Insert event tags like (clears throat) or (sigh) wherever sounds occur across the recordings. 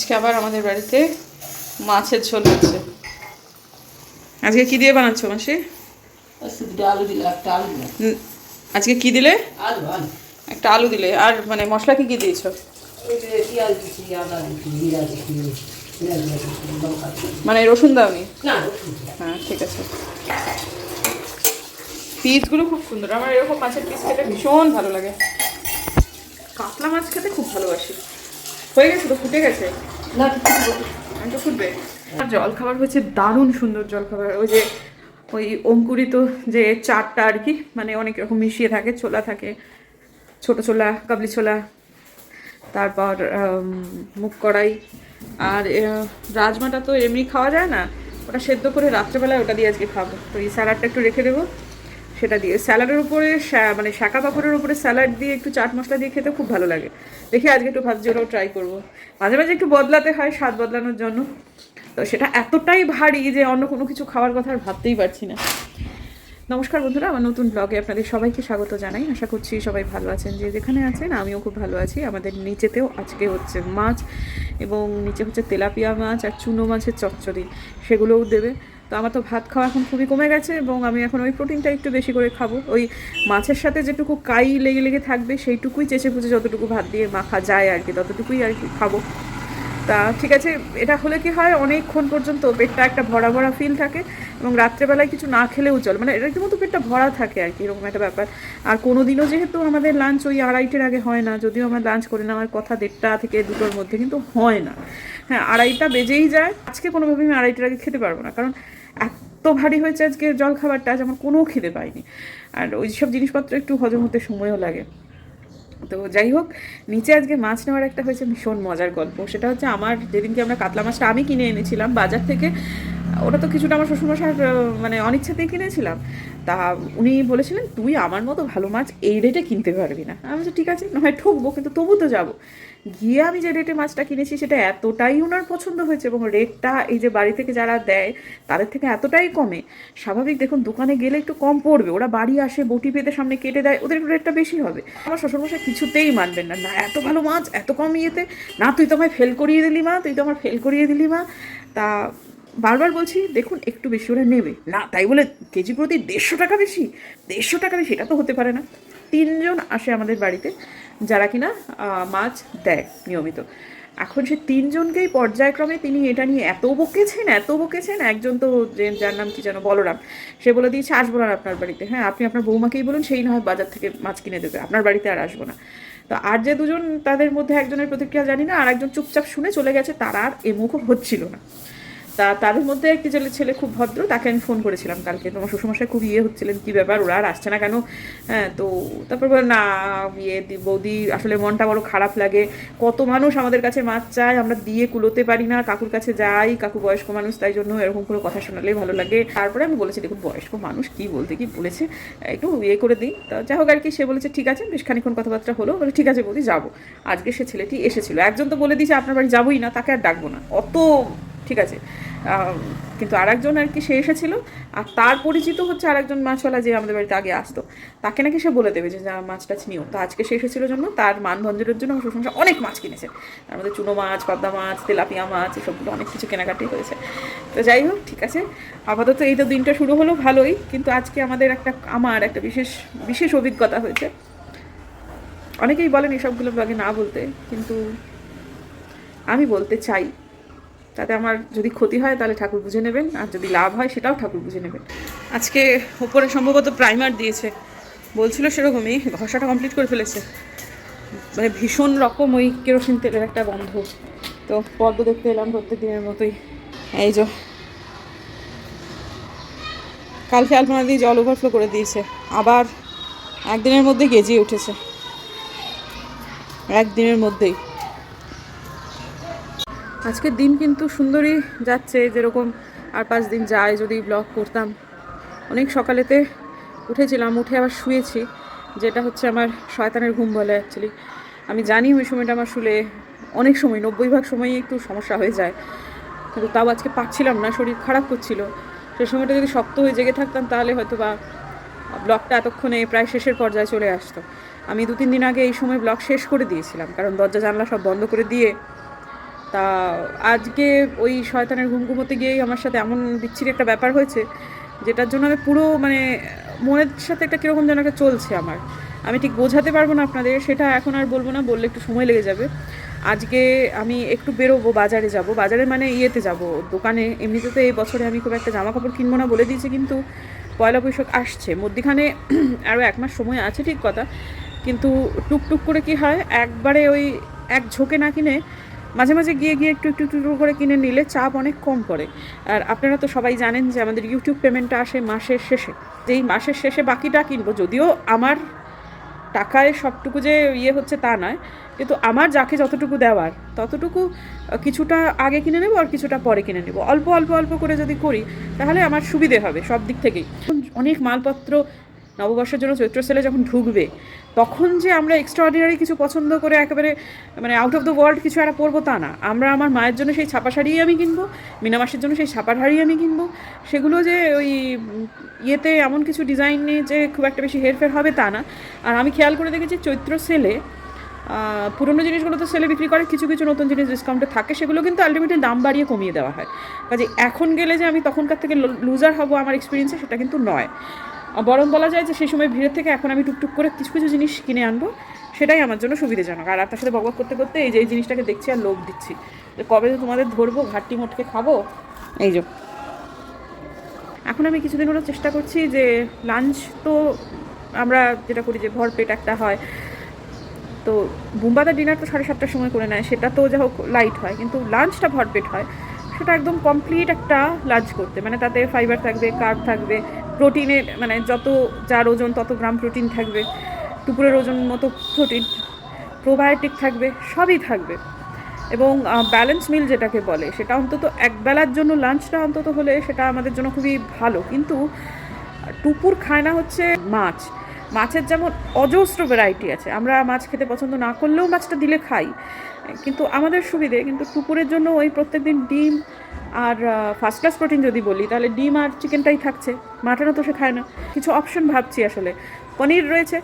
আজকে আবার আমাদের বাড়িতে মাছের ঝোল হচ্ছে আজকে কি দিয়ে বানাচ্ছো মাসি? আজকে কি দিলে? একটা আলু দিলে। আর মানে মশলা কি কি দিয়েছ। মানে রসুন দাওনি? না হ্যাঁ ঠিক আছে। পিসগুলো খুব সুন্দর। আমার এরকম মাছের পিস খেতে ভীষণ ভালো লাগে। কাতলা মাছ খেতে খুব ভালোবাসি। হয়ে গেছে তো ফুটে গেছে? না তো ফুটবে। আর জল খাবার হচ্ছে দারুণ সুন্দর জল খাবার ওই যে ওই অঙ্কুরিত যে চারটা আর কি মানে অনেক রকম মিশিয়ে থাকে ছোলা থাকে ছোট ছোলা কাবলি ছোলা তারপর মুগ কড়াই আর রাজমাটা তো এমনি খাওয়া যায় না ওটা সেদ্ধ করে রাত্রেবেলায় ওটা দিয়ে আজকে খাব। তো এই স্যালাডটা একটু রেখে দেবো। সেটা দিয়ে স্যালাডের উপরে মানে শাঁকা পাপড়ের উপরে স্যালাড দিয়ে একটু চাট মশলা দিয়ে খেতে খুব ভালো লাগে। দেখি আজকে একটু ভাবছি ওটাও ট্রাই করব। মাঝে মাঝে একটু বদলাতে হয় স্বাদ বদলানোর জন্য। তো সেটা এতটাই ভারী যে অন্য কোনো কিছু খাওয়ার কথা আর ভাবতেই পারছি না। নমস্কার বন্ধুরা, আমার নতুন ব্লগে আপনাদের সবাইকে স্বাগত জানাই। আশা করছি সবাই ভালো আছেন, যে যেখানে আছেন, আমিও খুব ভালো আছি। আমাদের নিচেতেও আজকে হচ্ছে মাছ এবং নিচে হচ্ছে তেলাপিয়া মাছ আর চুনো মাছের চচ্চড়ি, সেগুলোও দেবে। তো আমার তো ভাত খাওয়া এখন খুবই কমে গেছে এবং আমি এখন ওই প্রোটিনটা একটু বেশি করে খাব। ওই মাছের সাথে যেটুকু কাই লেগে লেগে থাকবে সেইটুকুই চেঁচে পুচে যতটুকু ভাত দিয়ে মাখা যায় আর কি, ততটুকুই আর কি খাব। তা ঠিক আছে, এটা হলে কি হয় অনেকক্ষণ পর্যন্ত পেটটা একটা ভরা ভরা ফিল থাকে এবং রাত্রেবেলায় কিছু না খেলেও চলে। মানে এটা রীতিমতো পেটটা ভরা থাকে আর কি, এরকম একটা ব্যাপার। আর কোনো দিনও যেহেতু আমাদের লাঞ্চ ওই আড়াইটের আগে হয় না, যদিও আমরা লাঞ্চ করে নেওয়ার কথা দেড়টা থেকে দুটোর মধ্যে কিন্তু হয় না। হ্যাঁ আড়াইটা বেজেই যায়। আজকে কোনোভাবেই আমি আড়াইটার আগে খেতে পারব না। কারণ এত ভারী হয়েছে আজকে জল খাবারটা আজ আমার কোনো খেতে পাইনি। আর ওই সব জিনিসপত্র একটু হজম হতে সময়ও লাগে। তো যাই হোক, নিচে আজকে মাছ নেওয়ার একটা হয়েছে ভীষণ মজার গল্প। সেটা হচ্ছে আমার যেদিনকে আমরা কাতলা মাছটা আমি কিনে এনেছিলাম বাজার থেকে, ওটা তো কিছুটা আমার শ্বশুরমশার মানে অনিচ্ছাতেই কিনেছিলাম। তা উনি বলেছিলেন, তুই আমার মতো ভালো মাছ এই রেটে কিনতে পারবি না। আমি বলছি, ঠিক আছে, না হয় ঠকবো, কিন্তু তবু তো যাব। গিয়ে আমি যে রেটে মাছটা কিনেছি, সেটা এতটাই ওনার পছন্দ হয়েছে এবং রেটটা এই যে বাড়ি থেকে যারা দেয়, তাদের থেকে এতটাই কমে। স্বাভাবিক দেখুন, দোকানে গেলে একটু কম পড়বে। ওরা বাড়ি আসে, বটি পেতে সামনে কেটে দেয়, ওদের একটু রেটটা বেশি হবে। আমার শ্বশুরমশাই কিছুতেই মানবেন না। না, এত ভালো মাছ, এত কম ইয়েতে, না, তুই তো আমায় ফেল করিয়ে দিলি মা, তুই তো আমার ফেল করিয়ে দিলি মা। তা বারবার বলছি, দেখুন, একটু বেশি ওরা নেবে। না, তাই বলে কেজি প্রতি দেড়শো টাকা বেশি? দেড়শো টাকা বেশি, এটা তো হতে পারে না। তিনজন আসে আমাদের বাড়িতে, যারা কিনা মাছ দেয় নিয়মিত। এখন সে তিনজনকেই পর্যায়ক্রমে তিনি এটা নিয়ে এত বকেছেন এত বকেছেন, একজন তো যার নাম কি যেন বলরাম, সে বলে দিয়েছে, আসব না আপনার বাড়িতে। হ্যাঁ আপনি আপনার বৌমাকেই বলুন, সেই না হয় বাজার থেকে মাছ কিনে দেবে, আপনার বাড়িতে আর আসব না। তো আর যে দুজন তাদের মধ্যে একজনের প্রতিক্রিয়া জানি না, আর একজন চুপচাপ শুনে চলে গেছে, তার আর এমুখও হচ্ছিল না। তা তাদের মধ্যে একটি ছেলে ছেলে খুব ভদ্র, তাকে আমি ফোন করেছিলাম কালকে। তোমার শ্বশুরমশাই খুব ইয়ে হচ্ছিলেন, কী ব্যাপার? ওরা আর আসছে না কেন? হ্যাঁ তো তারপর না ইয়ে বৌদি, আসলে মনটা বড় খারাপ লাগে। কত মানুষ আমাদের কাছে মাছ চায়, আমরা দিয়ে কুলোতে পারি না, কাকুর কাছে যাই, কাকু বয়স্ক মানুষ, তাই জন্য এরকম করে কথা শোনালেই ভালো লাগে। তারপরে আমি বলেছি, দেখুন, বয়স্ক মানুষ কি বলতে, কি বলেছে, একটু ইয়ে করে দিই। তা যাই হোক আর কি, সে বলেছে, ঠিক আছে, বেশ খানিক্ষণ কথাবার্তা হলো। বলে, ঠিক আছে বৌদি, যাব। আজকে সে ছেলেটি এসেছিল। একজন তো বলে দিয়েছে, আপনার বাড়ি যাবোই না, তাকে আর ডাকবো না। অত ঠিক আছে। কিন্তু আরেকজন আর কি সে এসেছিল, আর তার পরিচিত হচ্ছে আরেকজন মাছওয়ালা যে আমাদের বাড়িতে আগে আসতো। তাকে নাকি সে বলে দেবে যে, যা মাছ টাছ নিও। তো আজকে সে এসেছিল জন্য তার মানভঞ্জনের জন্য আমার শ্বশুরমশাই অনেক মাছ কিনেছে। তার মধ্যে চুনো মাছ, পাবদা মাছ, তেলাপিয়া মাছ, এসবগুলো অনেক কিছু কেনাকাটি হয়েছে। তো যাই হোক, ঠিক আছে। আপাতত এই তো দিনটা শুরু হলো ভালোই, কিন্তু আজকে আমাদের একটা, আমার একটা বিশেষ বিশেষ অভিজ্ঞতা হয়েছে। অনেকেই বলেন এসবগুলো ব্লগে না বলতে, কিন্তু আমি বলতে চাই তাতে আমার যদি ক্ষতি হয় তাহলে ঠাকুর বুঝে নেবেন, আর যদি লাভ হয় সেটাও ঠাকুর বুঝে নেবেন। আজকে উপরে সম্ভবত প্রাইমার দিয়েছে। বলছিল সেরকমই, ঘষাটা কমপ্লিট করে ফেলেছে। মানে ভীষণ রকম ওই কেরোসিন তেলের একটা গন্ধ। তো পদ্ম দেখতে এলাম প্রত্যেক দিনের মতোই। এই যে, কালকে আলপনা দিয়ে জল ওভারফ্লো করে দিয়েছে। আবার একদিনের মধ্যে গেজিয়ে উঠেছে। একদিনের মধ্যেই। আজকের দিন কিন্তু সুন্দরই যাচ্ছে, যেরকম আর পাঁচ দিন যায় যদি ব্লগ করতাম। অনেক সকালেতে উঠেছিলাম, উঠে আবার শুয়েছি, যেটা হচ্ছে আমার শয়তানের ঘুম বলে অ্যাকচুয়ালি আমি জানি ওই সময়টা আমার শুলে অনেক সময়, নব্বই ভাগ সময়ই একটু সমস্যা হয়ে যায়। কিন্তু তাও আজকে পাচ্ছিলাম না, শরীর খারাপ করছিল। সে সময়টা যদি শক্ত হয়ে জেগে থাকতাম, তাহলে হয়তো বা ব্লগটা এতক্ষণে প্রায় শেষের পর্যায়ে চলে আসতো। আমি দু তিন দিন আগে এই সময় ব্লগ শেষ করে দিয়েছিলাম, কারণ দরজা জানলা সব বন্ধ করে দিয়ে তা আজকে ওই শয়তানের ঘুম ঘুমোতে গিয়েই আমার সাথে এমন বিচ্ছিরি একটা ব্যাপার হয়েছে, যেটার জন্য আমি পুরো মানে মনের সাথে একটা কীরকম যেন একটা চলছে আমার। আমি ঠিক বোঝাতে পারব না আপনাদের, সেটা এখন আর বলব না, বললে একটু সময় লেগে যাবে। আজকে আমি একটু বেরোবো, বাজারে যাব। বাজারে মানে ইয়েতে যাব, দোকানে। এমনিতে তো এই বছরে আমি খুব একটা জামা কাপড় কিনবো না বলে দিয়েছি, কিন্তু পয়লা বৈশাখ আসছে। মধ্যিখানে (clears throat) আরও এক মাস সময় আছে, ঠিক কথা। কিন্তু টুকটুক করে কি হয়, একবারে ওই এক ঝোঁকে না কিনে মাঝে মাঝে গিয়ে গিয়ে একটু একটু একটু করে কিনে নিলে চাপ অনেক কম পড়ে। আর আপনারা তো সবাই জানেন যে আমাদের ইউটিউব পেমেন্টটা আসে মাসের শেষে। যেই মাসের শেষে বাকিটা কিনবো, যদিও আমার টাকায় সবটুকু যে ইয়ে হচ্ছে তা নয়, কিন্তু আমার যাকে যতটুকু দেওয়ার, ততটুকু কিছুটা আগে কিনে নেব আর কিছুটা পরে কিনে নেব। অল্প অল্প অল্প করে যদি করি, তাহলে আমার সুবিধে হবে সব দিক থেকেই। অনেক মালপত্র নববর্ষের জন্য চৈত্র সেলে যখন ঢুকবে, তখন যে আমরা এক্সট্রা অর্ডিনারি কিছু পছন্দ করে একেবারে মানে আউট অফ দ্য ওয়ার্ল্ড কিছু একটা পরবো তা না। আমরা আমার মায়ের জন্য সেই ছাপা শাড়িই আমি কিনবো মিনামাসের জন্য সেই ছাপা শাড়ি আমি কিনবো। সেগুলো যে ওই ইয়েতে এমন কিছু ডিজাইন নিয়ে যে খুব একটা বেশি হেরফের হবে তা না। আর আমি খেয়াল করে দেখেছি চৈত্র সেলে পুরনো জিনিসগুলো তো সেলে বিক্রি করে, কিছু কিছু নতুন জিনিস ডিসকাউন্টে থাকে, সেগুলো কিন্তু আলটিমেটলি দাম বাড়িয়ে কমিয়ে দেওয়া হয়। কাজে এখন গেলে যে আমি তখনকার থেকে লুজার হব আমার এক্সপিরিয়েন্সে সেটা কিন্তু নয়। বরং বলা যায় যে সেই সময় ভিড়ের থেকে এখন আমি টুকটুক করে কিছু কিছু জিনিস কিনে আনব, সেটাই আমার জন্য সুবিধাজনক। আর আপনার সাথে বকবক করতে করতে এই যে এই জিনিসটাকে দেখছি আর লোভ দিচ্ছি। যে কবে তোমাদের ধরবো ঘাটটি মোটকে খাব, এই যে। এখন আমি কিছুদিন হলো চেষ্টা করছি যে লাঞ্চ তো আমরা যেটা করি যে ভরপেট একটা হয়। তো বুম্বাদা ডিনার তো সাড়ে সাতটার সময় করে নেয়, সেটা তো যা হোক লাইট হয়। কিন্তু লাঞ্চটা ভরপেট হয়, সেটা একদম কমপ্লিট একটা লাঞ্চ করতে। মানে তাতে ফাইবার থাকবে কার্ব থাকবে প্রোটিনের মানে যত যার ওজন তত গ্রাম প্রোটিন থাকবে। দুপুরের ওজন মতো প্রোটিন প্রোবায়োটিক থাকবে, সবই থাকবে। এবং ব্যালেন্স মিল যেটাকে বলে, সেটা অন্তত একবেলার জন্য লাঞ্চটা অন্তত হলে সেটা আমাদের জন্য খুবই ভালো। কিন্তু টুপুর খায় না হচ্ছে মাছ। মাছের যেমন অজস্র ভ্যারাইটি আছে। আমরা মাছ খেতে পছন্দ না করলেও মাছটা দিলে খাই। কিন্তু আমাদের সুবিধে, কিন্তু টুপুরের জন্য ওই প্রত্যেকদিন ডিম আর ফার্স্ট ক্লাস প্রোটিন যদি বলি, তাহলে ডিম আর চিকেনটাই থাকছে। মাটনও তো সে খায় না। কিছু অপশন ভাবছি আসলে। পনির রয়েছে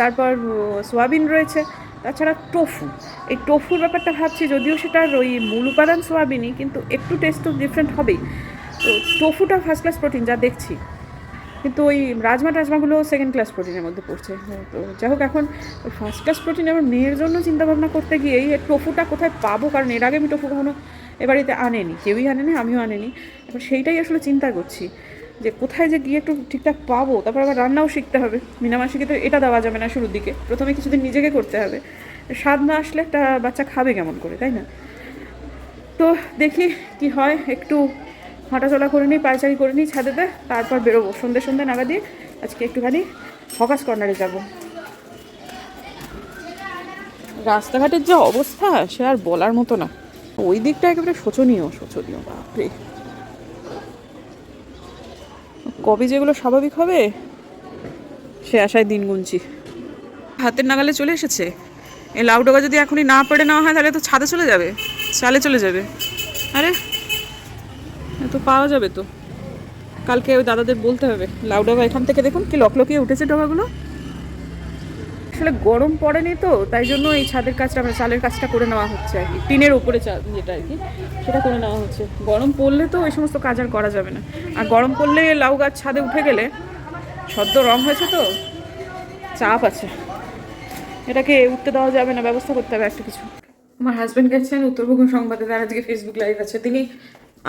তারপর সোয়াবিন রয়েছে, তাছাড়া টোফু। এই টোফুর ব্যাপারটা ভাবছি, যদিও সেটার ওই মূল উপাদান সোয়াবিনই, কিন্তু একটু টেস্ট তো ডিফারেন্ট হবেই। তো টোফুটা ফার্স্ট ক্লাস প্রোটিন যা দেখছি। কিন্তু ওই রাজমা টাজমাগুলো সেকেন্ড ক্লাস প্রোটিনের মধ্যে পড়ছে। তো যাই হোক, এখন ওই ফার্স্ট ক্লাস প্রোটিন আমার মেয়ের জন্য চিন্তাভাবনা করতে গিয়ে এই টোফুটা কোথায় পাবো? কারণ এর আগে আমি টোফু কখনো এ বাড়িতে আনেনি, কেউই আনেনি, আমিও আনেনি। এখন সেইটাই আসলে চিন্তা করছি যে কোথায় যে গিয়ে একটু ঠিকঠাক পাবো? তারপর আবার রান্নাও শিখতে হবে। মিনামাসিকে তো এটা দেওয়া যাবে না শুরুর দিকে। প্রথমে কিছুদিন নিজেকে করতে হবে। স্বাদ না আসলে একটা বাচ্চা খাবে কেমন করে, তাই না? তো দেখি কি হয়, একটু হাঁটাচলা করে নিই, পায়চারি করে নিই ছাদেতে তারপর বেরোবো। সন্ধ্যে সন্ধ্যে দিয়ে আজকে একটুখানি হকাস কর্নারে যাব। রাস্তাঘাটের যে অবস্থা, সে আর বলার মতো না। ওই দিকটা একেবারে শোচনীয় শোচনীয়, বাপরে। কবে যেগুলো স্বাভাবিক হবে, সে আশায় দিন গুনছি। হাতের নাগালে চলে এসেছে। এই লাউ ডগা যদি এখনই না পেড়ে নেওয়া হয়, তাহলে তো ছাদে চলে যাবে, চালে চলে যাবে। আরে তো পাওয়া যাবে তো। কালকে ওই দাদাদের বলতে হবে। লাউ ডগা এখান থেকে দেখুন কি লকলকিয়ে উঠেছে ডগাগুলো। আসলে গরম পড়েনি তো তাই জন্য এই ছাদের কাজটা মানে চালের কাজটা করে নেওয়া হচ্ছে আর কি। টিনের উপরে চা যেটা আর কি সেটা করে নেওয়া হচ্ছে। গরম পড়লে তো ওই সমস্ত কাজ আর করা যাবে না। আর গরম পড়লে লাউ গাছ ছাদে উঠে গেলে সদ্য রং হয়েছে তো চাপ আছে। এটাকে উঠতে দেওয়া যাবে না ব্যবস্থা করতে হবে একটা কিছু। আমার হাজব্যান্ড গেছেন উত্তরবঙ্গ সংবাদে তার আজকে ফেসবুক লাইভ আছে। তিনি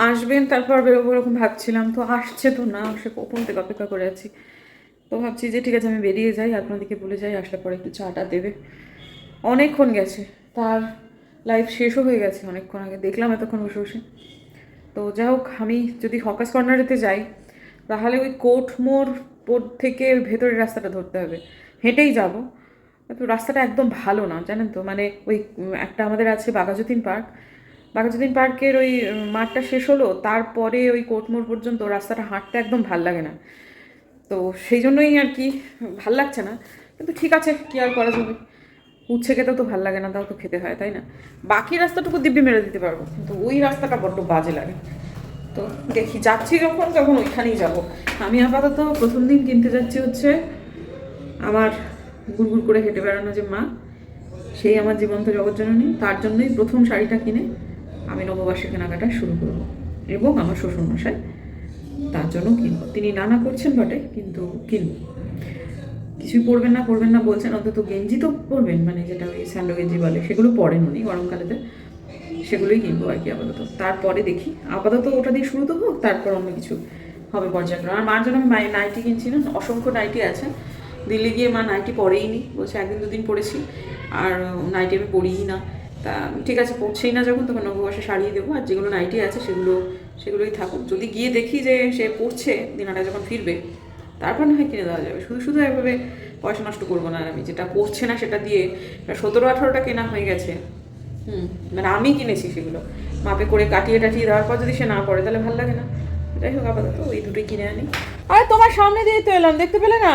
আসবেন, তারপর বেরোবো এরকম ভাবছিলাম, তো আসছে তো না, সে কখন থেকে অপেক্ষা করে আছি। তো ভাবছি যে ঠিক আছে, আমি বেরিয়ে যাই, আপনাদেরকে বলে যাই আসলে পরে একটু চাটা দেবে। অনেকক্ষণ গেছে, তার লাইফ শেষও হয়ে গেছে অনেকক্ষণ আগে, দেখলাম এতক্ষণ বসে বসে। তো যাই হোক, আমি যদি হকাস কর্নারেতে যাই, তাহলে ওই কোর্ট মোড় থেকে ভেতরের রাস্তাটা ধরতে হবে। হেঁটেই যাব তো রাস্তাটা একদম ভালো না, জানেন তো? মানে ওই একটা আমাদের আছে বাঘাযতীন পার্ক বাঘাযতীন পার্কের ওই মাঠটা শেষ হলো, তারপরে ওই কোর্টমোড় পর্যন্ত রাস্তাটা হাঁটতে একদম ভালো লাগে না। তো সেই জন্যই আর কি ভালো লাগছে না। কিন্তু ঠিক আছে, কি আর করা যাবে? উচ্ছে খেতেও তো ভালো লাগে না, তাও তো খেতে হয়, তাই না? বাকি রাস্তাটুকু দিব্যি মেরে দিতে পারব, কিন্তু ওই রাস্তাটা বড্ড বাজে লাগে। তো দেখি, যাচ্ছি যখন, তখন ওইখানেই যাব। আমি আপাতত প্রথম দিন কিনতে যাচ্ছি হচ্ছে আমার গুড়গুড় করে হেঁটে বেড়ানো যে মা, সেই আমার জীবন্ত জগৎজননী তার জন্যই প্রথম শাড়িটা কিনে আমি নববর্ষে কেনাকাটা শুরু করব। এবং আমার শ্বশুরমশাই তার জন্য কিনবো। তিনি নানা করছেন বটে, কিন্তু কিনবো। কিছুই পরবেন না পরবেন না বলছেন, অন্তত গেঞ্জি তো পরবেন মানে যেটা ওই স্যান্ডো গেঞ্জি বলে, সেগুলো পরেন উনি গরমকালেতে। সেগুলোই কিনবো আর কি আপাতত। তারপরে দেখি। আপাতত ওটা দিয়ে শুরু তো হোক, তারপর অন্য কিছু হবে পর্যায়ক্রমে আর মার জন্য আমি নাইটি না অসংখ্য নাইটি আছে। দিল্লি গিয়ে মা নাইটি পরেই নি, বলছে একদিন দুদিন পরেছি। আর নাইটি আমি পরিই না। তা ঠিক আছে পড়ছেই না যখন তখন নববর্ষে সারিয়ে দেবো। আর যেগুলো নাইটি আছে সেগুলো সেগুলোই থাকুক। যদি গিয়ে দেখি যে সে পড়ছে দিনাটা যখন ফিরবে তারপর না হয় কিনে দেওয়া যাবে। শুধু শুধু এভাবে পয়সা নষ্ট করব না আর আমি। যেটা পড়ছে না সেটা দিয়ে সতেরো আঠারোটা কেনা হয়ে গেছে। হুম মানে আমি কিনেছি সেগুলো। মাপে করে কাটিয়ে টাটিয়ে দেওয়ার পর যদি সে না পড়ে তাহলে ভালো লাগে না। যাই হোক আপাতত ওই দুটোই কিনে আনি। আরে তোমার সামনে দিয়ে তো এলাম দেখতে পেলে না?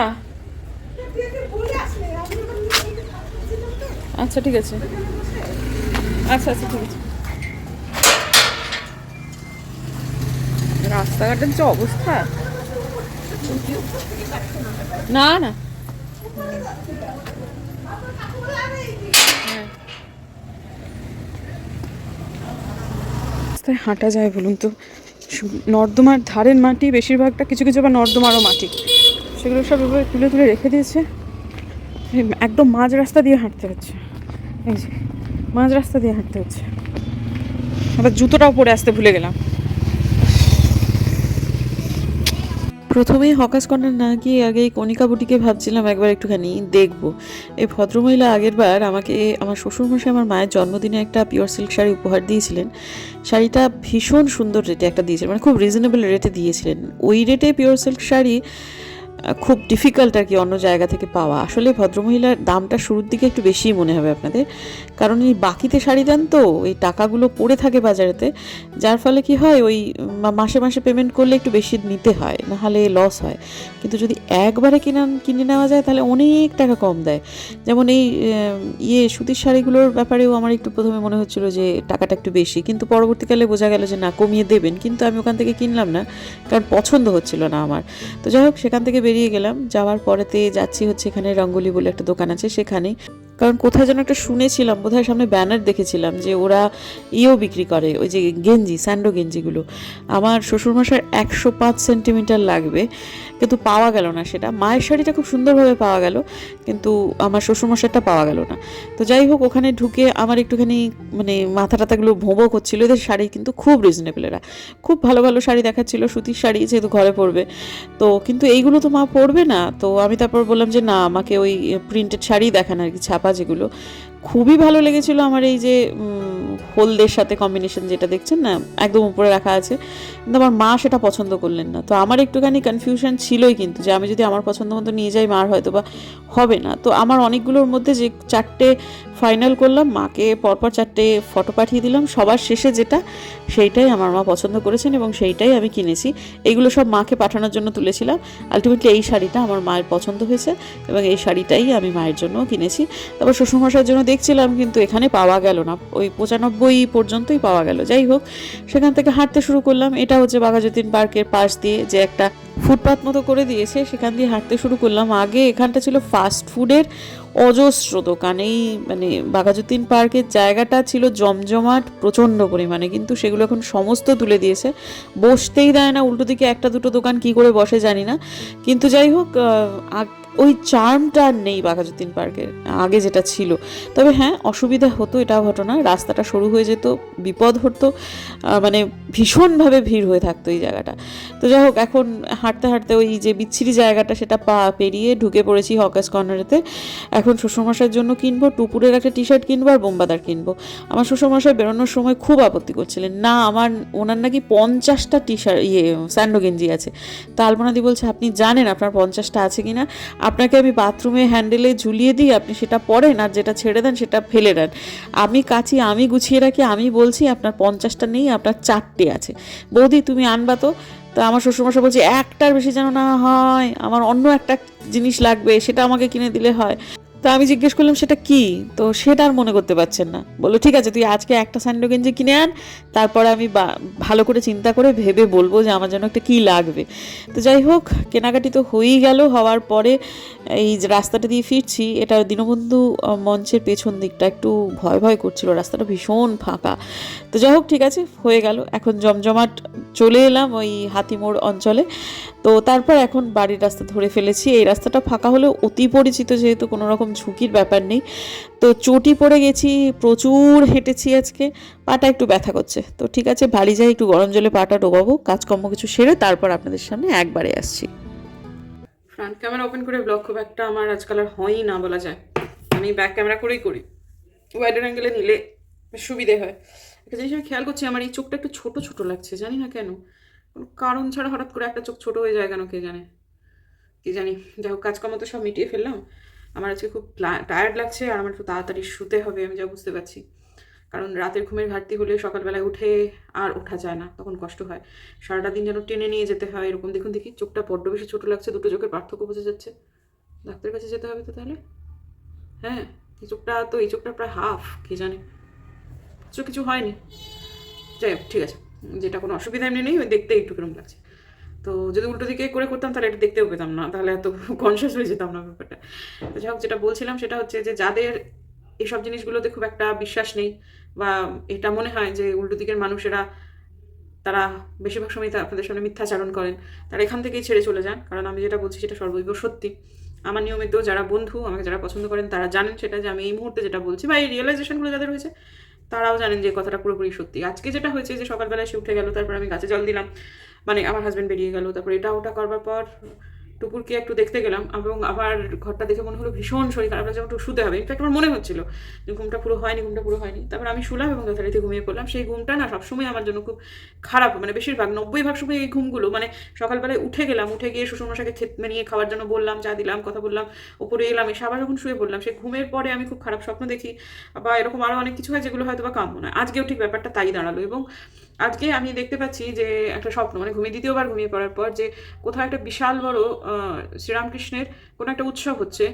আচ্ছা ঠিক আছে। আচ্ছা আচ্ছা ঠিক আছে। রাস্তাঘাটের অবস্থা। না না। হ্যাঁ। রাস্তায় হাঁটা যায় বলুন তো? নর্দমার ধারের মাটি, বেশিরভাগটা কিছু কিছু আবার নর্দমারও মাটি। সেগুলো সব এভাবে তুলে তুলে রেখে দিয়েছে। একদম মাঝ রাস্তা দিয়ে হাঁটতে হচ্ছে। এই যে। মাঝ রাস্তা দিয়ে হাঁটতে হচ্ছে। আবার জুতোটাও পরে আসতে ভুলে গেলাম। প্রথমেই হকাস কর্নার না গিয়ে আগে এই কণিকা বুটিকে ভাবছিলাম একবার একটুখানি দেখব। এই ভদ্রমহিলা আগের বার আমাকে, আমার শ্বশুরমশাই আমার মায়ের জন্মদিনে একটা পিওর সিল্ক শাড়ি উপহার দিয়েছিলেন। শাড়িটা ভীষণ সুন্দর রেটে একটা দিয়েছিলেন মানে খুব রিজনেবল রেটে দিয়েছিলেন। ওই রেটে পিওর সিল্ক শাড়ি খুব ডিফিকাল্ট আর কি অন্য জায়গা থেকে পাওয়া। আসলে ভদ্রমহিলার দামটা শুরুর দিকে একটু বেশিই মনে হবে আপনাদের। কারণ এই বাকিতে শাড়ি দেন তো, এই টাকাগুলো পড়ে থাকে বাজারেতে। যার ফলে কি হয়, ওই মাসে মাসে পেমেন্ট করলে একটু বেশি নিতে হয়, নাহলে লস হয়। কিন্তু যদি একবারে কিনে কিনে নেওয়া যায়, তাহলে অনেক টাকা কম দেয়। যেমন এই ইয়ে সুতির শাড়িগুলোর ব্যাপারেও আমার একটু প্রথমে মনে হচ্ছিল যে, টাকাটা একটু বেশি। কিন্তু পরবর্তীকালে বোঝা গেল যে, না, কমিয়ে দেবেন। কিন্তু আমি ওখান থেকে কিনলাম না, কারণ পছন্দ হচ্ছিল না আমার। তো যাই হোক, সেখান থেকে বেরিয়ে গেলাম। যাওয়ার পরেতে যাচ্ছি হচ্ছে এখানে রঙ্গলি বলে একটা দোকান আছে সেখানে। কারণ কোথায় যেন একটা শুনেছিলাম, বোধহয় সামনে ব্যানার দেখেছিলাম যে ওরা ইয়েও বিক্রি করে, ওই যে গেঞ্জি, স্যান্ডো গেঞ্জিগুলো। আমার শ্বশুরমশার একশো পাঁচ সেন্টিমিটার লাগবে। কিন্তু পাওয়া গেল না সেটা। মায়ের শাড়িটা খুব সুন্দরভাবে পাওয়া গেল, কিন্তু আমার শ্বশুরমশারটা পাওয়া গেল না। তো যাই হোক, ওখানে ঢুকে আমার একটুখানি মানে মাথা টাথাগুলো ভোঁবো করছিল। এদের শাড়ি কিন্তু খুব রিজনেবল এরা। খুব ভালো ভালো শাড়ি দেখাচ্ছিল, সুতির শাড়ি যেহেতু ঘরে পরবে। তো কিন্তু এইগুলো তো মা পরবে না। তো আমি তারপর বললাম যে, না, আমাকে ওই প্রিন্টেড শাড়ি দেখান আর কি, ছাপা যেগুলো। খুবই ভালো লেগেছিল আমার এই যে হোলদের সাথে কম্বিনেশন যেটা দেখছেন না, একদম উপরে রাখা আছে। কিন্তু আমার মা সেটা পছন্দ করলেন না। তো আমার একটুখানি কনফিউশন ছিলই কিন্তু যে আমি যদি আমার পছন্দ মতো নিয়ে যাই, মার হয়তো বা হবে না। তো আমার অনেকগুলোর মধ্যে যে চারটে ফাইনাল করলাম, মাকে পরপর চারটে ফটো পাঠিয়ে দিলাম। সবার শেষে যেটা, সেইটাই আমার মা পছন্দ করেছেন এবং সেইটাই আমি কিনেছি। এইগুলো সব মাকে পাঠানোর জন্য তুলেছিলাম। আলটিমেটলি এই শাড়িটা আমার মায়ের পছন্দ হয়েছে এবং এই শাড়িটাই আমি মায়ের জন্য কিনেছি। তারপর শ্বশুরমশাইয়ের জন্য দেখছিলাম, কিন্তু এখানে পাওয়া গেল না। ওই পঁচানব্বই পর্যন্তই পাওয়া গেল। যাই হোক, সেখান থেকে হাঁটতে শুরু করলাম। এটা হচ্ছে বাঘাযতীন পার্কের পাশ দিয়ে যে একটা ফুটপাত মতো করে দিয়েছে। সেখান দিয়ে হাঁটতে শুরু করলাম। আগে এখানটা ছিল ফাস্ট ফুডের অজস্র দোকান। এই মানে বাঘাযতীন পার্কের জায়গাটা ছিল জমজমাট প্রচণ্ড পরিমাণে, কিন্তু সেগুলো এখন সমস্ত তুলে দিয়েছে। বসতেই দেয় না, উল্টো দিকে একটা দুটো দোকান কি করে বসে জানি না। কিন্তু যাই হোক ওই চার্মটা আর নেই বাঘাযতীন পার্কের আগে যেটা ছিল। তবে হ্যাঁ অসুবিধা হতো এটা ঘটনা, রাস্তাটা সরু হয়ে যেত, বিপদ হতো মানে ভীষণভাবে ভিড় হয়ে থাকতো এই জায়গাটা। তো যাই হোক, এখন হাঁটতে হাঁটতে ওই যে বিচ্ছিরি জায়গাটা, সেটা পা পেরিয়ে ঢুকে পড়েছি হকাস কর্নারেতে এখন শ্বশুরমশাইয়ের জন্য কিনবো, টুপুরের একটা টি শার্ট কিনবো আর বোম্বাদার কিনবো। আমার শ্বশুরমশাই বেরোনোর সময় খুব আপত্তি করছিলেন, না, আমার ওনার নাকি পঞ্চাশটা টি শার্ট ইয়ে স্যান্ডো গেঞ্জি আছে। তা আলপনাদি বলছে, আপনি জানেন আপনার পঞ্চাশটা আছে কিনা? আপনাকে আমি বাথরুমে হ্যান্ডেলে ঝুলিয়ে দিই, আপনি সেটা পরেন আর যেটা ছেড়ে দেন সেটা ফেলে দেন। আমি কাছি আমি গুছিয়ে রাখি, আমি বলছি আপনার পঞ্চাশটা নেই, আপনার চারটে আছে। বৌদি, তুমি আনবা তো? তা আমার শ্বশুরমশাই বলছে, একটার বেশি যেন না হয়, আমার অন্য একটা জিনিস লাগবে, সেটা আমাকে কিনে দিলে হয়। তো আমি জিজ্ঞেস করলাম, সেটা কি? তো সেটা আর মনে করতে পারছেন না। বলল, ঠিক আছে, তুই আজকে একটা স্যান্ডো গেঞ্জি কিনে আন, তারপরে আমি ভালো করে চিন্তা করে ভেবে বলব যে আমার জন্য একটা কী লাগবে। তো যাই হোক, কেনাকাটি তো হয়েই গেল, হওয়ার পরে এই যে রাস্তাটা দিয়ে ফিরছি, এটা দীনবন্ধু মঞ্চের পেছন দিকটা একটু ভয় ভয় করছিল, রাস্তাটা ভীষণ ফাঁকা। তো যাই হোক, ঠিক আছে, হয়ে গেল। এখন জমজমাট চলে এলাম ওই হাতিমোড় অঞ্চলে। তো তারপর এখন বাড়ির রাস্তা ধরে ফেলেছি। এই রাস্তাটা ফাঁকা হলেও অতি পরিচিত যেহেতু কোনো রকম ঝুঁকির ব্যাপার নেই। তো চটি পড়ে গেছি, প্রচুর হেঁটেছি আজকে, পাটা একটু ব্যথা করছে। তো ঠিক আছে, বাড়ি যাই, একটু গরম জলে পাটা ডোবাবো, কাজকর্ম কিছু সেরে তারপর আপনাদের সামনে একবারে আসছি। ফ্রন্ট ক্যামেরা ওপেন করে ব্লগ খুব একটা আমার আজকাল আর হয়ই না বলা যায়। আমি ব্যাক ক্যামেরা করেই করি। ওয়াইডার অ্যাঙ্গেলে নিলে সুবিধে হয়। একটা জিনিস আমি খেয়াল করছি, আমার এই চোখটা একটু ছোট ছোট লাগছে, জানি না কেন। কারণ ছাড়া হঠাৎ করে একটা চোখ ছোট হয়ে যায় কেন কে জানে? কি জানি? যাই হোক, কাজকর্ম তো সব মিটিয়ে ফেললাম। আমার আজকে খুব টায়ার্ড লাগছে আর আমার একটু তাড়াতাড়ি শুতে হবে, আমি যা বুঝতে পারছি। কারণ রাতের ঘুমের ঘাটতি হলে সকালবেলায় উঠে আর ওঠা যায় না, তখন কষ্ট হয়। সারাটা দিন যেন টেনে নিয়ে যেতে হয়, এরকম দেখুন দেখি, চোখটা বড্ড বেশি ছোটো লাগছে, দুটো চোখের পার্থক্য বোঝা যাচ্ছে। ডাক্তারের কাছে যেতে হবে তো তাহলে? হ্যাঁ এই চোখটা তো, এই চোখটা প্রায় হাফ কে জানে? কিছু কিছু হয়নি। যাই হোক, ঠিক আছে। যেটা কোনো অসুবিধা এমনি নেই, ওই দেখতে একটু কিরম লাগছে। তো যদি উল্টো দিকে করে করতাম, তাহলে এটা দেখতেও পেতাম না, তাহলে এত কনসিয়াস হয়ে যেতাম না ব্যাপারটা। তো যাই হোক, যেটা বলছিলাম সেটা হচ্ছে যে যাদের এইসব জিনিসগুলোতে খুব একটা বিশ্বাস নেই, বা এটা মনে হয় যে উল্টো দিকের মানুষেরা, তারা বেশিরভাগ সময় আপনাদের সামনে মিথ্যাচারণ করেন, তারা এখান থেকেই ছেড়ে চলে যান। কারণ আমি যেটা বলছি সেটা সর্বৈব সত্যি। আমার নিয়মিত যারা বন্ধু, আমাকে যারা পছন্দ করেন, তারা জানেন সেটা যে আমি এই মুহূর্তে যেটা বলছি, বা এই রিয়েলাইজেশনগুলো যাদের হয়েছে তারাও জানেন যে কথাটা পুরোপুরি সত্যি। আজকে যেটা হয়েছে যে সকালবেলায় সে উঠে গেল, তারপর আমি গাছে জল দিলাম। মানে আমার হাজব্যান্ড বেরিয়ে গেল, তারপর এটা ওটা করবার পর টুকুরকে একটু দেখতে গেলাম এবং আবার ঘরটা দেখে মনে হলো ভীষণ শরীর খারাপ লাগছে একটু শুতে হবে। ইনফ্যাক্ট আমার মনে হচ্ছিল যে ঘুমটা পুরো হয়নি, ঘুমটা পুরো হয়নি। তারপর আমি শুলাম এবং যথারীতি ঘুমিয়ে পড়লাম। সেই ঘুমটা না সবসময় আমার জন্য খুব খারাপ মানে বেশিরভাগ নব্বই ভাগ সময় এই ঘুমগুলো মানে সকালবেলায় উঠে গেলাম, উঠে গিয়ে শ্বশুরমশাকে খেত নিয়ে খাওয়ার জন্য বললাম, চা দিলাম, কথা বললাম উপরে এলাম, এসে আবার যখন শুয়ে পড়লাম সেই ঘুমের পরে আমি খুব খারাপ স্বপ্ন দেখি। বা এরকম আরও অনেক কিছু হয় যেগুলো হয়তো বা কাম্য নয়। আজকেও ঠিক ব্যাপারটা তাই দাঁড়াল এবং আজকে আমি দেখতে পাচ্ছি যে একটা স্বপ্ন মানে ঘুমিয়ে দ্বিতীয়বার ঘুমিয়ে পড়ার পর যে কোথাও একটা বিশাল বড় শ্রীরামকৃষ্ণের কোনো একটা উৎসব হচ্ছে,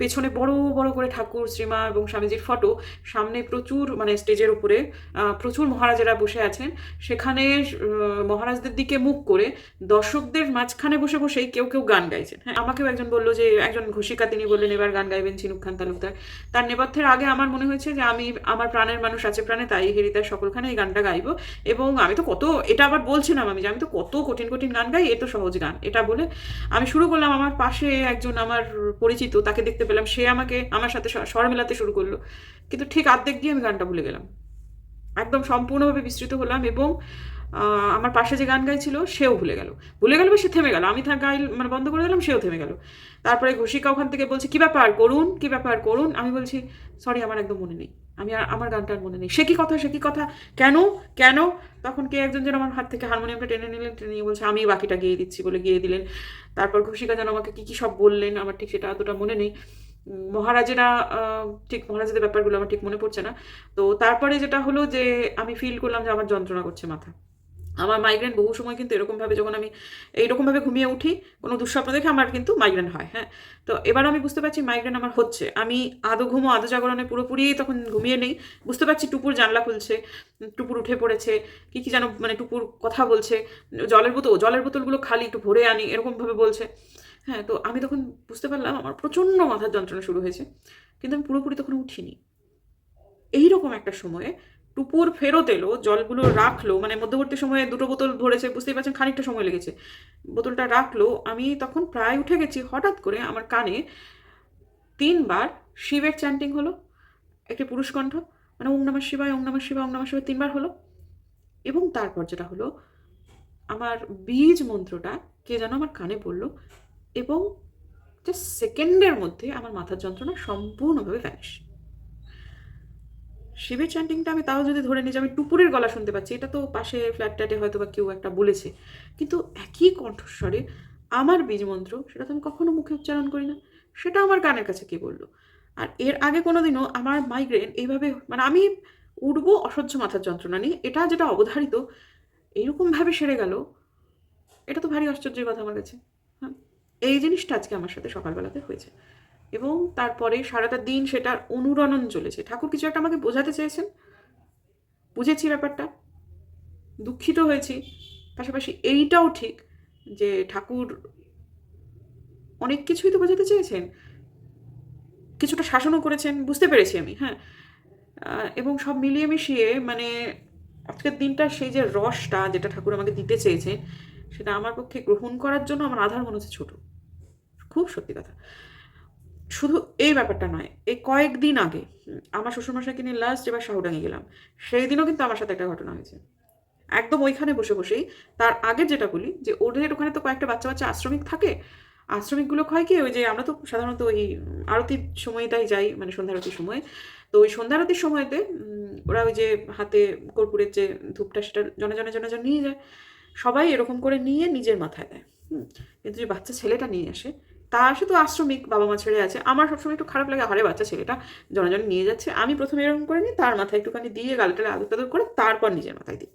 পেছনে বড় বড় করে ঠাকুর, শ্রীমা এবং স্বামীজির ফটো, সামনে প্রচুর মানে স্টেজের উপরে প্রচুর মহারাজেরা বসে আছেন। সেখানে মহারাজদের দিকে মুখ করে দর্শকদের মাঝখানে বসে বসেই কেউ কেউ গান গাইছেন। হ্যাঁ আমাকেও একজন বলল যে, একজন ঘোষিকা তিনি বললেন, এবার গান গাইবেন ছিনুক খান তালুকদার। তার নেপথ্যের আগে আমার মনে হয়েছে যে, আমি, আমার প্রাণের মানুষ আছে প্রাণে, তাই হেরিতার সকলখানে এই গানটা গাইবো। এবং আমি তো কত, এটা আবার বলছিলাম আমি যে, আমি তো কত কঠিন কঠিন গান গাই, এ তো সহজ গান, এটা বলে আমি শুরু করলাম আমার পাশে একজন আমার পরিচিত, তাকে দেখতে পেলাম। সে আমাকে, আমার সাথে স্বর মেলাতে শুরু করল। কিন্তু ঠিক আর্ধেক দিয়ে আমি গানটা ভুলে গেলাম। একদম সম্পূর্ণভাবে বিস্তৃত হলাম এবং আমার পাশে যে গান গাইছিল, সেও ভুলে গেল। ভুলে গেল সে থেমে গেল? আমি তার গাই মানে বন্ধ করে দিলাম, সেও থেমে গেল। তারপরে ঘোষিকা ওখান থেকে বলছে, কী ব্যাপার? করুন, কী ব্যাপার? করুন। আমি বলছি, সরি, আমার একদম মনে নেই। আমি আর আমার গানটা আর মনে নেই। সে কি কথা, সে কি কথা? কেন? কেন? তখন কে একজন যেন আমার হাত থেকে হারমোনিয়ামটা টেনে নিলেন, টেনে নিয়ে বলছে, আমি বাকিটা গিয়ে দিচ্ছি বলে গিয়ে দিলেন। তারপর ঘুষিকা যেন আমাকে কী কী সব বললেন, আমার ঠিক সেটা অতটা মনে নেই। মহারাজেরা ঠিক মহারাজাদের ব্যাপারগুলো আমার ঠিক মনে পড়ছে না। তো তারপরে যেটা হলো যে, আমি ফিল করলাম যে আমার যন্ত্রণা করছে মাথা। আমার মাইগ্রেন বহু সময় কিন্তু এরকমভাবে যখন আমি এইরকমভাবে ঘুমিয়ে উঠি, কোনো দুঃস্বপ্ন দেখে আমার কিন্তু মাইগ্রেন হয় হ্যাঁ? তো এবার আমি বুঝতে পারছি মাইগ্রেন আমার হচ্ছে। আমি আদো ঘুমো, আদো জাগরণে পুরোপুরি তখন ঘুমিয়ে নেই। বুঝতে পারছি টুপুর জানলা খুলছে, টুপুর উঠে পড়েছে, কি কি যেন মানে টুপুর কথা বলছে, জলের বোতল, জলের বোতলগুলো খালি একটু ভরে আনি, এরকমভাবে বলছে হ্যাঁ? তো আমি তখন বুঝতে পারলাম আমার প্রচণ্ড মাথার যন্ত্রণা শুরু হয়েছে, কিন্তু আমি পুরোপুরি তখন উঠিনি। এইরকম একটা সময়ে টুপুর ফেরত এলো, জলগুলো রাখল মানে মধ্যবর্তী সময়ে দুটো বোতল ধরেছে বুঝতেই পারছেন খানিকটা সময় লেগেছে। বোতলটা রাখল, আমি তখন প্রায় উঠে গেছি, হঠাৎ করে আমার কানে তিনবার শিবের চ্যান্টিং হলো, একটি পুরুষ কণ্ঠ মানে ওম নমঃ শিবায়, ওম নমঃ শিবায়, ওম নমঃ শিবায় তিনবার হলো। এবং তারপর যেটা হলো, আমার বীজ মন্ত্রটা কে যেন আমার কানে পড়ল এবং জাস্ট সেকেন্ডের মধ্যে আমার মাথার যন্ত্রণা সম্পূর্ণভাবে ভ্যানিশ শিবের চ্যান্টিংটা আমি তাও যদি ধরে নিই যে আমি টুপুরের গলা শুনতে পাচ্ছি, এটা তো পাশে ফ্ল্যাট ট্যাটে হয়তো বা কেউ একটা বলেছে। কিন্তু একই কণ্ঠস্বরে আমার বীজ মন্ত্র, সেটা তো আমি কখনো মুখে উচ্চারণ করি না, সেটা আমার কানের কাছে কে বলল? আর এর আগে কোনো দিনও আমার মাইগ্রেন এইভাবে মানে আমি উঠবো অসহ্য মাথার যন্ত্রণা নিয়ে, এটা যেটা অবধারিত এইরকমভাবে সেরে গেল, এটা তো ভারী আশ্চর্যের কথা আমার কাছে। হ্যাঁ এই জিনিসটা আজকে আমার সাথে সকালবেলাতে হয়েছে। এবং তারপরে সারাটা দিন সেটার অনুরণন চলেছে। ঠাকুর কিছু একটা আমাকে বোঝাতে চেয়েছেন। বুঝেছি ব্যাপারটা। দুঃখিত হয়েছি। পাশাপাশি এইটাও ঠিক যে ঠাকুর অনেক কিছুই তো বোঝাতে চেয়েছেন। কিছুটা শাসনও করেছেন, বুঝতে পেরেছি আমি হ্যাঁ। এবং সব মিলিয়ে মিশিয়ে মানে আজকের দিনটা সেই যে রসটা যেটা ঠাকুর আমাকে দিতে চেয়েছে, সেটা আমার পক্ষে গ্রহণ করার জন্য আমার আধার মনে হচ্ছে ছোটো। খুব সত্যি কথা। শুধু এই ব্যাপারটা নয়, এই কয়েকদিন আগে, আমার শ্বশুরমশাইকে নিয়ে লাস্ট এবার শাহুডাঙ্গে গেলাম সেই দিনও কিন্তু আমার সাথে একটা ঘটনা হয়েছে। একদম ওইখানে বসে বসেই, তার আগে যেটা বলি, যে ওদের ওখানে তো কয়েকটা বাচ্চা বাচ্চা আশ্রমিক থাকে, আশ্রমিকগুলো হয় কি, ওই যে আমরা তো সাধারণত ওই আরতির সময়টাই যাই মানে সন্ধ্যারতির সময়, তো ওই সন্ধ্যারতির সময়তে ওরা ওই যে হাতে কর্পূরের যে ধূপটা, সেটা জনে জনে জনে জনে নিয়ে যায়, সবাই এরকম করে নিয়ে নিজের মাথায় দেয়, হুম, কিন্তু যে বাচ্চা ছেলেটা নিয়ে আসে তা শুধু আশ্রমিক বাবা মা ছেড়ে আছে। আমার সবসময় একটু খারাপ লাগে হারে বাচ্চা ছেলেটা জনে জনে নিয়ে যাচ্ছে। আমি প্রথমে এরকম করে নিই তার মাথায় একটুখানি দিয়ে গালটালে আদর টাদর করে তারপর নিজের মাথায় দিই।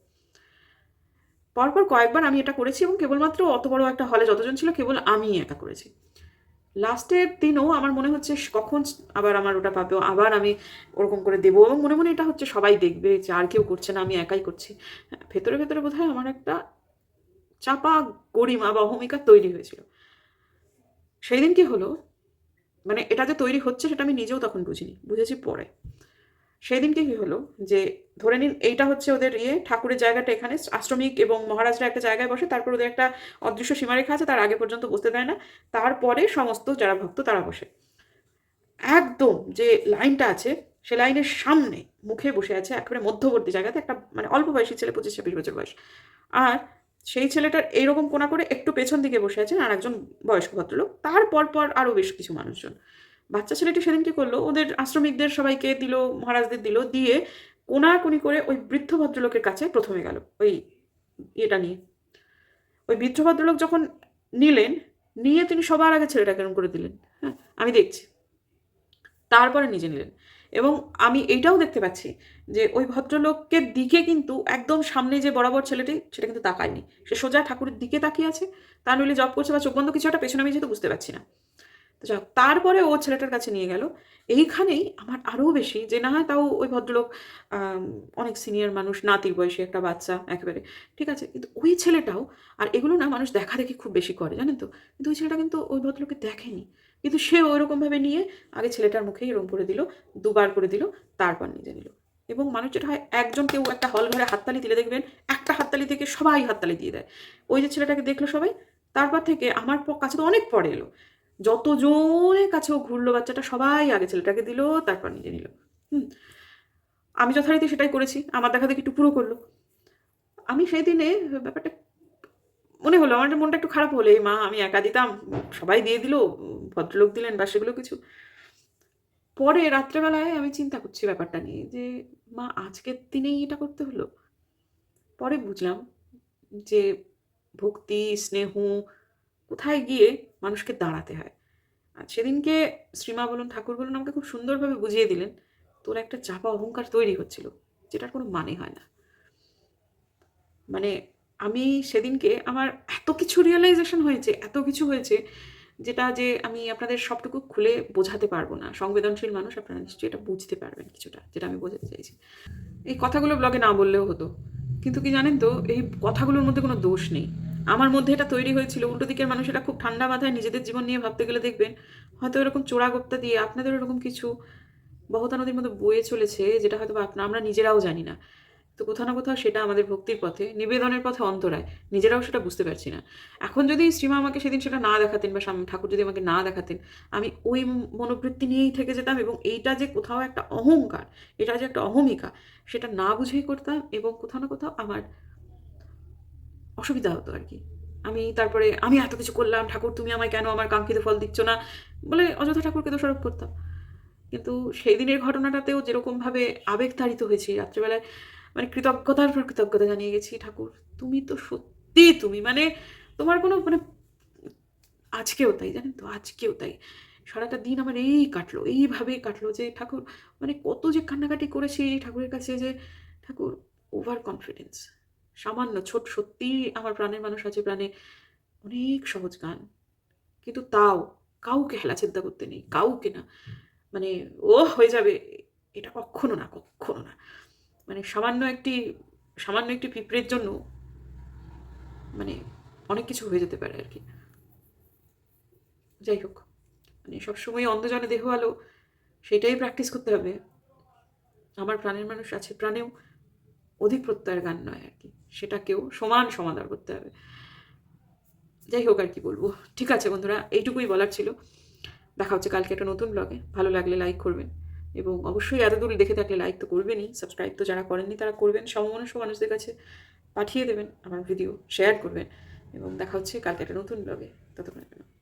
পরপর কয়েকবার আমি এটা করেছি এবং কেবলমাত্র অত বড় একটা হলে যতজন ছিল কেবল আমি একা করেছি। লাস্টের দিনও আমার মনে হচ্ছে কখন আবার আমার ওটা পাবে আবার আমি ওরকম করে দেবো এবং মনে মনে এটা হচ্ছে সবাই দেখবে যে আর কেউ করছে না আমি একাই করছি। হ্যাঁ, ভেতরে ভেতরে বোধহয় আমার একটা চাপা গরিমা বা অহমিকা তৈরি হয়েছিল। সেই দিন কি হলো? মানে এটা যে তৈরি হচ্ছে সেটা আমি নিজেও তখন বুঝিনি, বুঝেছি পরে। সেই দিনকে কি হলো যে ধরে নিন এইটা হচ্ছে ওদের ইয়ে ঠাকুরের জায়গাটা এখানে, আশ্রমিক এবং মহারাজরা একটা জায়গায় বসে, তারপর ওদের একটা অদৃশ্য সীমারেখা আছে, তার আগে পর্যন্ত বসতে দেয় না, তারপরে সমস্ত যারা ভক্ত তারা বসে। একদম যে লাইনটা আছে, সে লাইনের সামনে মুখে বসে আছে একেবারে মধ্যবর্তী জায়গাতে একটা মানে অল্প বয়সী ছেলে পঁচিশ ছাব্বিশ বছর বয়স। আর সেই ছেলেটার এইরকম কোনা করে একটু পেছন দিকে বসে আছেন আর একজন বয়স্ক ভদ্রলোক। তার পর পর আরও বেশ কিছু মানুষজন। বাচ্চা ছেলেটি সেদিন কি করল? ওদের আশ্রমিকদের সবাইকে দিল, মহারাজদের দিল, দিয়ে কোনাকুনি করে ওই বৃদ্ধ ভদ্রলোকের কাছে প্রথমে গেল ওই ইয়েটা নিয়ে। ওই বৃদ্ধ ভদ্রলোক যখন নিলেন, নিয়ে তিনি সবার আগে ছেলেটাকে এরকম করে দিলেন। হ্যাঁ আমি দেখছি। তারপরে নিজে নিলেন। এবং আমি এইটাও দেখতে পাচ্ছি যে ওই ভদ্রলোকের দিকে কিন্তু একদম সামনে যে বরাবর ছেলেটি, সেটা কিন্তু তাকায়নি। সে সোজা ঠাকুরের দিকে তাকিয়ে আছে। তা নইলে জব করছে বা চোখ বন্ধ, কিছু একটা পেছনে আমি যেহেতু বুঝতে পারছি না। তো যাক, তারপরে ও ছেলেটার কাছে নিয়ে গেল। এইখানেই আমার আরও বেশি যে না হয় তাও ওই ভদ্রলোক অনেক সিনিয়র মানুষ, নাতির বয়সী একটা বাচ্চা একেবারে, ঠিক আছে? কিন্তু ওই ছেলেটাও, আর এগুলো না মানুষ দেখা দেখি খুব বেশি করে, জানেন তো? কিন্তু ওই ছেলেটা কিন্তু ওই ভদ্রলোককে দেখেনি। কিন্তু সে ওইরকমভাবে নিয়ে আগে ছেলেটার মুখেই এরকম করে দিল, দুবার করে দিল, তারপর নিজে নিল। এবং মানুষ যেটা হয়, একজন কেউ একটা হল ঘরে হাততালি দিলে দেখবেন, একটা হাততালি থেকে সবাই হাততালি দিয়ে দেয়। ওই যে ছেলেটাকে দেখল সবাই, তারপর থেকে আমার কাছে তো অনেক পরে এলো। যতজনের কাছেও ঘুরলো বাচ্চাটা, সবাই আগে ছেলেটাকে দিল, তারপর নিজে নিল। হুম। আমি যথারীতি সেটাই করেছি, আমার দেখা দেখি একটু পুরো করল। আমি সেই দিনে ব্যাপারটা মনে হলো, আমার মনটা একটু খারাপ হলো, এই মা আমি একা দিতাম, সবাই দিয়ে দিল, ভদ্রলোক দিলেন বা সেগুলো কিছু। পরে রাত্রেবেলায় আমি চিন্তা করছি ব্যাপারটা নিয়ে যে, মা আজকের দিনেই এটা করতে হলো? পরে বুঝলাম যে, ভক্তি, স্নেহ, কোথায় গিয়ে মানুষকে দাঁড়াতে হয়। আর সেদিনকে শ্রীমা বলুন, ঠাকুর বলুন আমাকে খুব সুন্দরভাবে বুঝিয়ে দিলেন, তোর একটা চাপা অহংকার তৈরি হচ্ছিল, যেটার কোনো মানে হয় না। মানে আমি সেদিনকে আমার এত কিছু রিয়েলাইজেশন হয়েছে, এত কিছু হয়েছে যেটা যে আমি আপনাদের সবটুকু খুলে বোঝাতে পারব না। সংবেদনশীল মানুষ আপনারা নিশ্চয়ই এটা বুঝতে পারবেন কিছুটা, যেটা আমি বোঝাতে চাইছি। এই কথাগুলো ব্লগে না বললেও হতো। কিন্তু কি জানেন তো, এই কথাগুলোর মধ্যে কোনো দোষ নেই। আমার মধ্যে এটা তৈরি হয়েছিল। উল্টো দিকের মানুষ এটা খুব ঠান্ডা মাথায় নিজেদের জীবন নিয়ে ভাবতে গেলে দেখবেন, হয়তো এরকম চোরাগোপ্তা দিয়ে আপনাদের এরকম কিছু বহতা নদীর মধ্যে বয়ে চলেছে যেটা হয়তো বা আপনা- আমরা নিজেরাও জানি না। তো কোথাও না কোথাও সেটা আমাদের ভক্তির পথে, নিবেদনের পথে অন্তরায়। নিজেরাও সেটা বুঝতে পারছি না। এখন যদি শ্রীমা আমাকে সেদিন সেটা না দেখাতেন বা ঠাকুর যদি আমাকে না দেখাতেন, আমি ওই মনোবৃত্তি নিয়েই থেকে যেতাম এবং এইটা যে কোথাও একটা অহংকার, এটা যে একটা অহমিকা, সেটা না বুঝেই করতাম এবং কোথাও না কোথাও আমার অসুবিধা হতো আর কি। আমি তারপরে, আমি এত কিছু করলাম, ঠাকুর তুমি আমায় কেন আমার কাঙ্ক্ষিত ফল দিচ্ছ না? বলে অযথা ঠাকুরকে দোষারোপ করতাম। কিন্তু সেই দিনের ঘটনাটাতেও যেরকমভাবে আবেগতাড়িত হয়েছি, রাত্রেবেলায় মানে কৃতজ্ঞতার পর কৃতজ্ঞতা জানিয়ে গেছি, ঠাকুর, তুমি তো সত্যি তুমি মানে তোমার কোনো মানে আজকেও তাই, জানেন তো? আজকেও তাই। সারাটা দিন আমার এই কাটলো, এইভাবেই কাটলো যে, ঠাকুর মানে কত যে কান্নাকাটি করেছি ঠাকুরের কাছে যে, ঠাকুর ওভার কনফিডেন্স সামান্য ছোট সত্যি আমার প্রাণের মানুষ আছে প্রাণে অনেক সহজ গান। কিন্তু তাও কাউকে হেলা চিন্তা করতে নেই, কাউকে না। মানে ও হয়ে যাবে, এটা কখনো না কখনো না। মানে সামান্য একটি সামান্য একটি পিঁপড়ের জন্য মানে অনেক কিছু হয়ে যেতে পারে আর কি যাই হোক মানে সবসময় অন্ধজনে দেহ আলো, সেটাই প্র্যাকটিস করতে হবে। আমার প্রাণের মানুষ আছে প্রাণেও অধিক প্রত্যয়ের গান নয় আর কি। সেটাকেও সমান সমাদার করতে হবে। যাই হোক আর কি বলব। ঠিক আছে বন্ধুরা, এইটুকুই বলার ছিল। দেখা হচ্ছে কালকে একটা নতুন ব্লগে ভালো লাগলে লাইক করবেন। এবং অবশ্যই এত দূর দেখে থাকলে লাইক তো করবেনই। সাবস্ক্রাইব তো যারা করেননি তারা করবেন। সমমনস্ক মানুষদের কাছে পাঠিয়ে দেবেন। আমার ভিডিও শেয়ার করবেন। এবং দেখা হচ্ছে কালকে একটা নতুন ব্লগে ততক্ষণের জন্য।